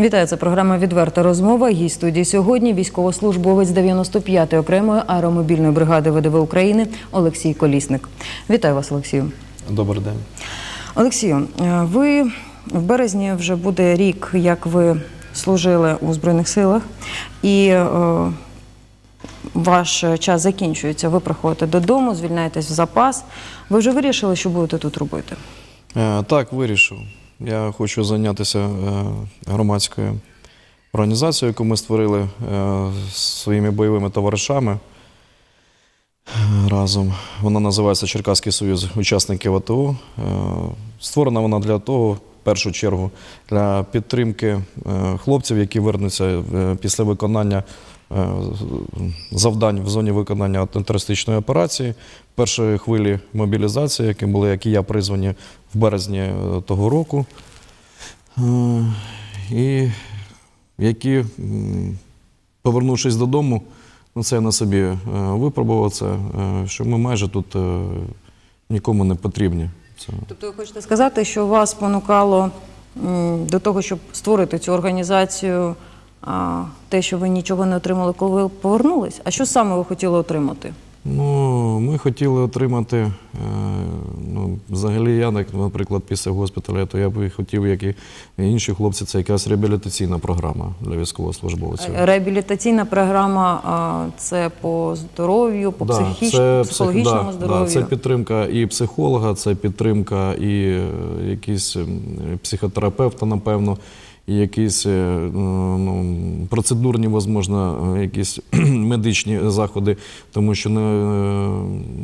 Вітаю, це програма Відверта розмова. Гість студії сьогодні військовослужбовець 95-ї окремої аеромобільної бригади ВДВ України Олексій Колісник. Вітаю вас, Олексію. Добрий день. Олексію, е, ви в березні вже буде рік, як ви служили у Збройних силах, і е, ваш час закінчується. Ви приходите додому, звільняєтесь в запас. Ви вже вирішили, що будете тут робити? Е, Так, вирішив. Я хочу зайнятися е, громадською організацією, яку ми створили е, своїми бойовими товаришами е, разом. Вона називається Черкаський союз учасників АТО. Створена вона для того, в першу чергу, для підтримки хлопців, які вернуться після виконання завдань в зоні виконання антитерористичної операції, першої хвилі мобілізації, які були, як і я, призвані в березні е, того року. Е, І які, повернувшись додому, ну, це я на собі е, випробував це, що ми майже тут нікому не потрібні. Це Тобто ви хочете сказати, що вас спонукало м, до того, щоб створити цю організацію, те, що ви нічого не отримали, коли ви повернулись? А що саме ви хотіли отримати? Ну, ми хотіли отримати, взагалі я, наприклад, після госпіталя, то я би хотів, як і інші хлопці, це якась реабілітаційна програма для військовослужбовців. Реабілітаційна програма це по здоров'ю, по Да, психіч... це психологічному псих- да, здоров'ю. Да, це підтримка і психолога, це підтримка і якісь якийсь психотерапевта, напевно, якісь е, ну, процедурні, можливо, якісь медичні заходи, тому що не, е,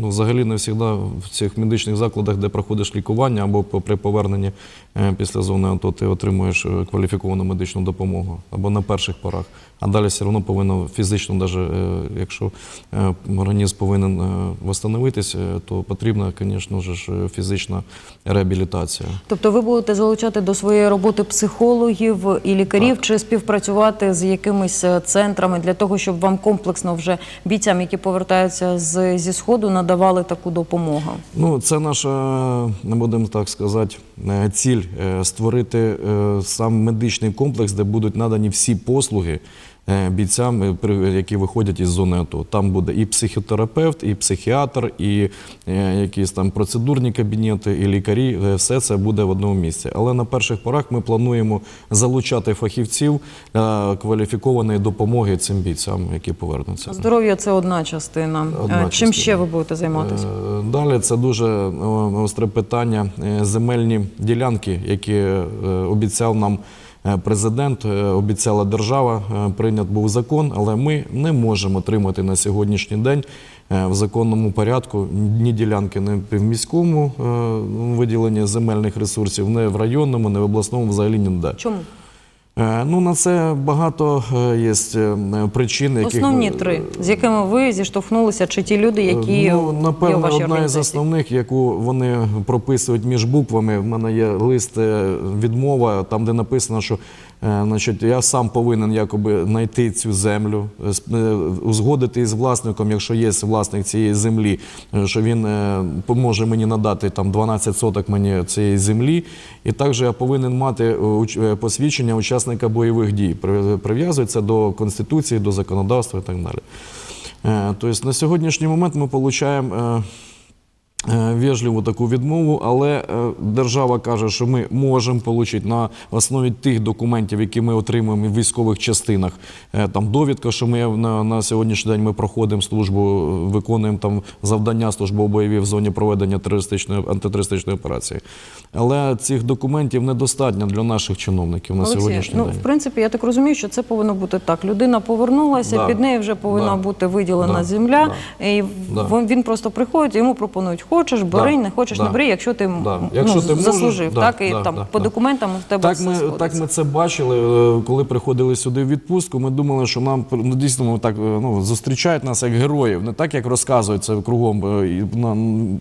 ну, взагалі не завжди в цих медичних закладах, де проходиш лікування або при поверненні е, після зони АТО, ти отримуєш е, кваліфіковану медичну допомогу або на перших порах. А далі все одно повинно фізично, навіть якщо е, організм повинен е, восстановитись, е, то потрібна, звісно ж, е, фізична реабілітація. Тобто ви будете залучати до своєї роботи психологів і лікарів чи співпрацювати з якимись е, центрами для того, щоб вам комплексно вже бійцям, які повертаються з, зі сходу, надавали таку допомогу? Ну, це наша, не будемо так сказати, е, ціль е, створити сам медичний комплекс, де будуть надані всі послуги бійцям, е, які виходять із зони АТО. Там буде і психотерапевт, і психіатр, і е, якісь там процедурні кабінети, і лікарі. Е, Все це буде в одному місці. Але на перших порах ми плануємо залучати фахівців для кваліфікованої допомоги цим бійцям, які повернуться. Здоров'я це одна частина. Одна Е, Чим частина. ще ви будете займатися? Е, Далі це дуже е, остре питання. Е, Земельні ділянки, які е, обіцяв нам е, президент, е, обіцяла держава. Е, Прийнят був закон, але ми не можемо отримати на сьогоднішній день е, в законному порядку ні ділянки не в міському е, виділенні земельних ресурсів, не в районному, не в обласному, взагалі ніде. Чому? Е, Ну на це багато е, є е, причин. яких Основні три, з якими ви зіштовхнулися, чи ті люди, які ну, є у напевно, вашій одна із основних, яку вони прописують між буквами. В мене є лист відмова, там де написано, що значить, я сам повинен якоби знайти цю землю, узгодити із власником, якщо є власник цієї землі, що він поможе мені надати там 12 соток мені цієї землі. І також я повинен мати посвідчення учасника бойових дій. Прив'язується до конституції, до законодавства і так далі. Тобто на сьогоднішній момент ми отримуємо е, вежливу таку відмову, але е, держава каже, що ми можемо отримати на основі тих документів, які ми отримуємо в військових частинах. Е, Там довідка, що ми на, на сьогоднішній день ми проходимо службу, е, виконуємо там завдання службово-бойові в зоні проведення терористичної антитерористичної операції. Але цих документів недостатньо для наших чиновників на Олексій, сьогоднішній ну, день. в принципі, я так розумію, що це повинно бути так. Людина повернулася, Да. під нею вже повинна Да. бути виділена Да. земля, і Да. він просто приходить, йому пропонують, хочеш, бери, Да. не хочеш, Да. не бери, якщо ти Да. ну, заслужив, да, так, і да, там да, по да. документам у тебе Так все ми, сходиться. так ми це бачили, е, коли приходили сюди в відпустку. Ми думали, що нам ну, дійсно так е, ну, зустрічають нас як героїв, не так, як розказують це кругом. е,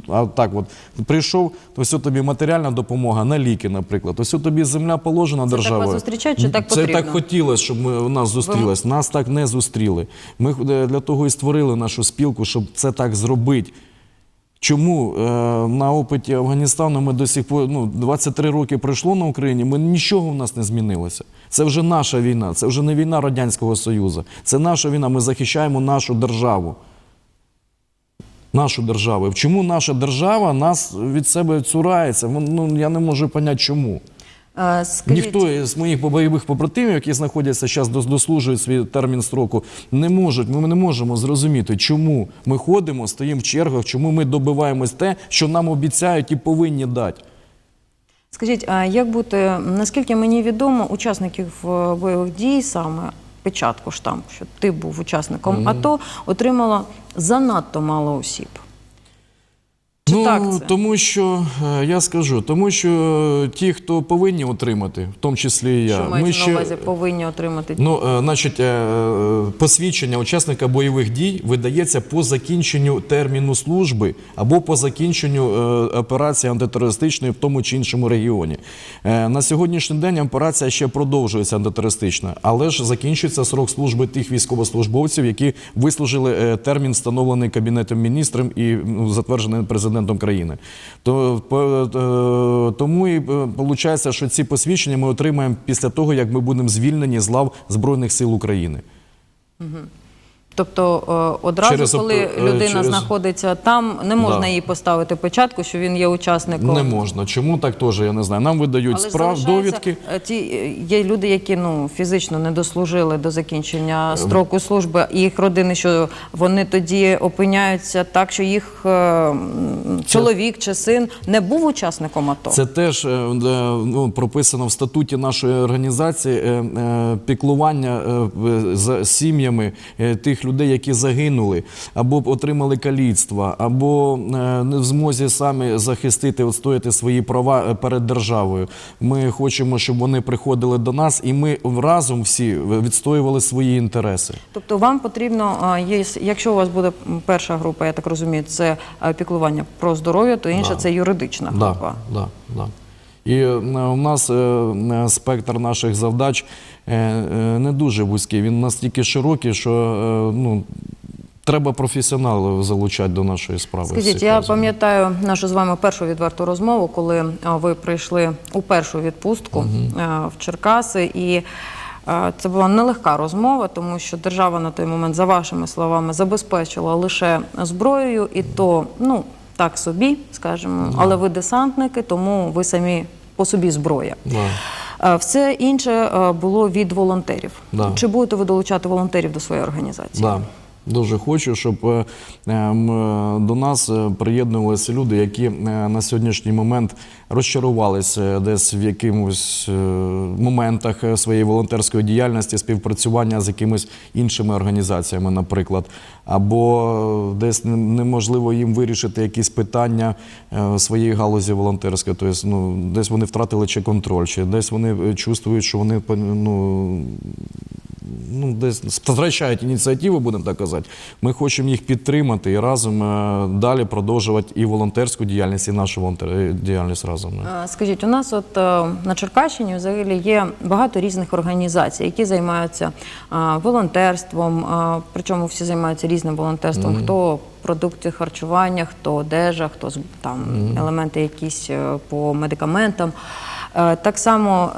А так, от прийшов, то все тобі матеріальна допомога на ліки, наприклад. Ось тобі земля положена так державою. вас зустрічають, чи так Це так хотілося, щоб ми нас зустрілись. Нас так не зустріли. Ми для того і створили нашу спілку, щоб це так зробити. Чому е, на опиті Афганістану ми до сих пор ну, 23 роки пройшло на Україні, ми нічого в нас не змінилося. Це вже наша війна, це вже не війна Радянського Союзу. Це наша війна. Ми захищаємо нашу державу. Нашу державу. Чому наша держава нас від себе цурається? Ну, я не можу поняти, чому. Скажіть, Ніхто з моїх бойових побратимів, які знаходяться зараз, дослужують свій термін строку, не можуть. Ми не можемо зрозуміти, чому ми ходимо, стоїмо в чергах, чому ми добиваємось те, що нам обіцяють і повинні дати. Скажіть, а як бути, наскільки мені відомо, учасників е, бойових дій саме печатку штамп, що ти був учасником АТО, отримало занадто мало осіб. Чи ну, так це? тому що е, я скажу, тому що ті, хто повинні отримати, в тому числі і я, Що мається на увазі повинні отримати Ну, е, значить, е, посвідчення учасника бойових дій видається по закінченню терміну служби або по закінченню операції антитерористичної в тому чи іншому регіоні. На сьогоднішній день операція ще продовжується антитерористична, але ж закінчується срок служби тих військовослужбовців, які вислужили термін, встановлений Кабінетом міністрів і ну, затверджений президентом країни. То, по- е, тому і виходить, що ці посвідчення ми отримаємо після того, як ми будемо звільнені з лав Збройних сил України. Тобто е, одразу, Через коли е, людина через- знаходиться там, не можна Да. їй поставити печатку, що він є учасником. Не можна. Чому так теж я не знаю. Нам видають Але справ, довідки. е, Ті є люди, які ну фізично не дослужили до закінчення строку служби, і їх родини, що вони тоді опиняються так, що їх е, м, чоловік чи син не був учасником АТО. Це теж ну, прописано в статуті нашої організації піклування за сім'ями е, тих людей, які загинули, або отримали каліцтва, або е, не в змозі самі захистити, відстояти свої права е, перед державою. Ми хочемо, щоб вони приходили до нас, і ми разом всі відстоювали свої інтереси. Тобто вам потрібно, є, якщо у вас буде перша група, я так розумію, це е, піклування про здоров'я, то інша це юридична Да, група. да, да. І е, у нас спектр наших завдач не дуже вузький. Він настільки широкий, що е, ну, треба професіоналів залучати до нашої справи. Скажіть, я пам'ятаю нашу з вами першу відверту розмову, коли ви прийшли у першу відпустку е, в Черкаси, і е, це була нелегка розмова, тому що держава на той момент, за вашими словами, забезпечила лише зброєю, і то ну так собі, скажімо, але ви десантники, тому ви самі по собі зброя. Да. Е, Все інше е, було від волонтерів. Да. Чи будете ви долучати волонтерів до своєї організації? Да. Дуже хочу, щоб е, ем, е, до нас е, приєднувалися люди, які на сьогоднішній момент розчарувалися десь в якимось моментах своєї волонтерської діяльності, співпрацювання з якимись іншими організаціями, наприклад, або десь неможливо їм вирішити якісь питання своєї галузі волонтерської. Тобто, ну, десь вони втратили чи контроль, чи десь вони чувствують, що вони ну, ну, десь втрачають ініціативу, будемо так казати. Ми хочемо їх підтримати і разом е, далі продовжувати і волонтерську діяльність, і нашу волонтер... діяльність разом. Е, Скажіть, у нас от е, на Черкащині взагалі є багато різних організацій, які займаються е, волонтерством, е, причому всі займаються різним волонтерством. Хто продукти харчування, хто одежа, хто там елементи якісь е, по медикаментам. Е, Так само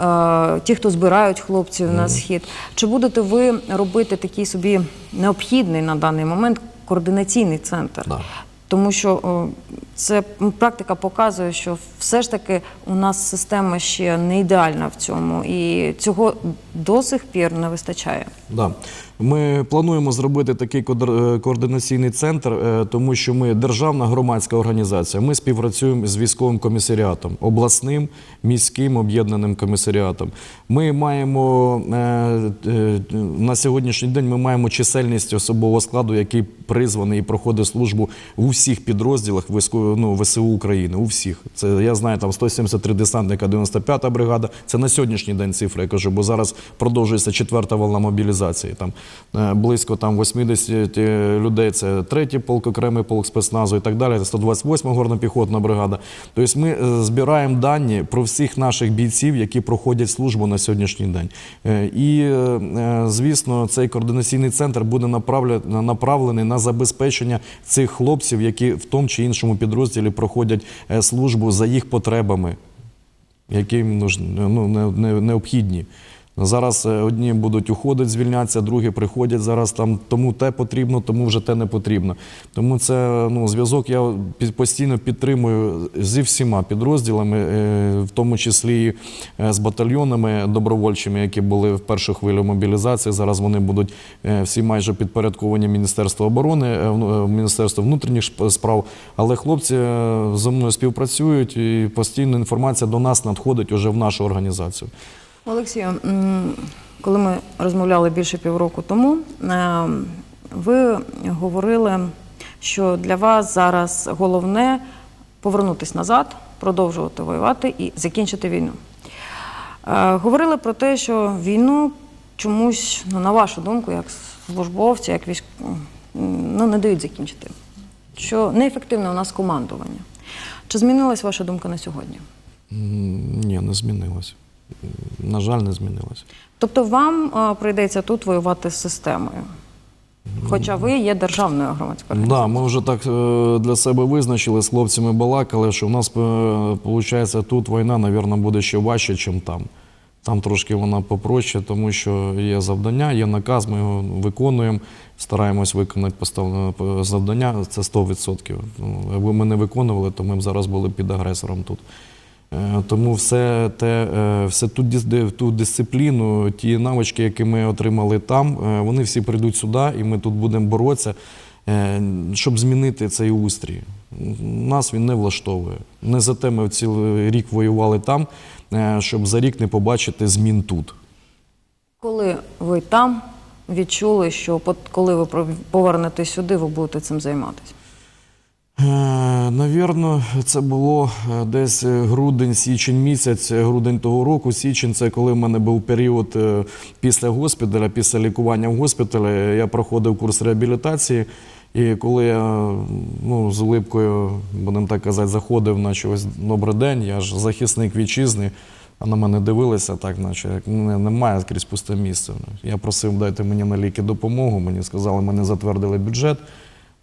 е, ті, хто збирають хлопців на схід. Чи будете ви робити такий собі необхідний на даний момент координаційний центр? Да. Тому що це практика показує, що все ж таки у нас система ще не ідеальна в цьому, і цього до сих пір не вистачає. Да. Ми плануємо зробити такий е, координаційний центр, е, тому що ми державна громадська організація. Ми співпрацюємо з військовим комісаріатом, обласним, міським об'єднаним комісаріатом. Ми маємо е, на сьогоднішній день ми маємо чисельність особового складу, який призваний і проходить службу у всіх підрозділах ну, ВСУ України. У всіх. Це я знаю, там 173 десантника, 95-та бригада. Це на сьогоднішній день цифри, я кажу, бо зараз продовжується четверта волна мобілізації. Мобілізації. Там е, близько там 80 людей. Це третій полк, окремий полк спецназу і так далі. Це 128 горно-піхотна бригада. Тобто ми е, збираємо дані про всіх наших бійців, які проходять службу на сьогоднішній день. Е, І, е, е, звісно, цей координаційний центр буде направлений на забезпечення цих хлопців, які в тому чи іншому підрозділі проходять е, службу за їх потребами які їм ну, не, не, необхідні. Зараз е, одні будуть уходити, звільнятися, другі приходять зараз там, тому те потрібно, тому вже те не потрібно. Тому це ну, зв'язок я постійно підтримую зі всіма підрозділами, е, в тому числі і, е, з батальйонами добровольчими, які були в першу хвилю мобілізації. Зараз вони будуть всі майже підпорядковані Міністерству оборони, Міністерству внутрішніх справ. Але хлопці зі мною співпрацюють і постійно інформація до нас надходить уже в нашу організацію. Олексію, коли ми розмовляли більше півроку тому, е, ви говорили, що для вас зараз головне повернутися назад, продовжувати воювати і закінчити війну. Е, Говорили про те, що війну чомусь, ну, на вашу думку, як службовці, як військ... ну, не дають закінчити. Що неефективне у нас командування. Чи змінилась ваша думка на сьогодні? Ні, не змінилось. На жаль, не змінилось. Тобто вам а, прийдеться тут воювати з системою, хоча ви є державною громадською Так, організацією. да, ми вже так е, для себе визначили, з хлопцями балакали, що в нас, виходить, тут війна, мабуть, буде ще важче, ніж там. Там трошки вона попроще, тому що є завдання, є наказ, ми його виконуємо, стараємось виконати поставлене завдання, це 100%. Ну, Якби ми не виконували, то ми б зараз були під агресором тут. Е, Тому все те, е, все ту, ту дисципліну, ті навички, які ми отримали там, е, вони всі прийдуть сюди, і ми тут будемо боротися, щоб змінити цей устрій. Нас він не влаштовує. Не за те ми цілий рік воювали там, щоб за рік не побачити змін тут. Коли ви там відчули, що коли ви повернетесь сюди, ви будете цим займатися? Е, Навірно, це було е, десь грудень, січень місяць, грудень того року. Січень це коли в мене був період е, після госпіталя, після лікування в госпіталі. Я проходив курс реабілітації. І коли я ну, з улипкою, будемо так казати, заходив, наче ось добрий день, я ж захисник вітчизни, а на мене дивилися так, наче як немає скрізь пусте місце. Я просив, дайте мені на ліки допомогу. Мені сказали, мене затвердили бюджет.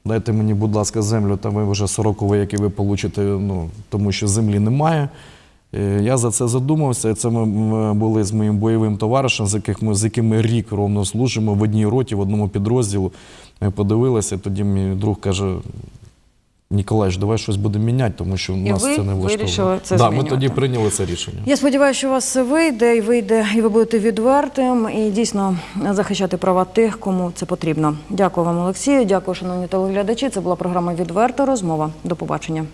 Дайте мені, будь ласка, землю, та ви вже 40 які ви получите, ну, тому що землі немає. Е, Я за це задумався. Це ми були з моїм бойовим товаришем, з, яких ми, з яким ми рік ровно служимо в одній роті, в одному підрозділу. Ми подивилися, тоді мій друг каже: Ніколаєш, давай щось будемо міняти, тому що І нас ви це не влаштовує. це да, ми тоді прийняли це рішення. Я сподіваюся, що у вас вийде і вийде, і ви будете відвертим і дійсно захищати права тих, кому це потрібно. Дякую вам, Олексію. Дякую, шановні телеглядачі. Це була програма Відверта розмова. До побачення.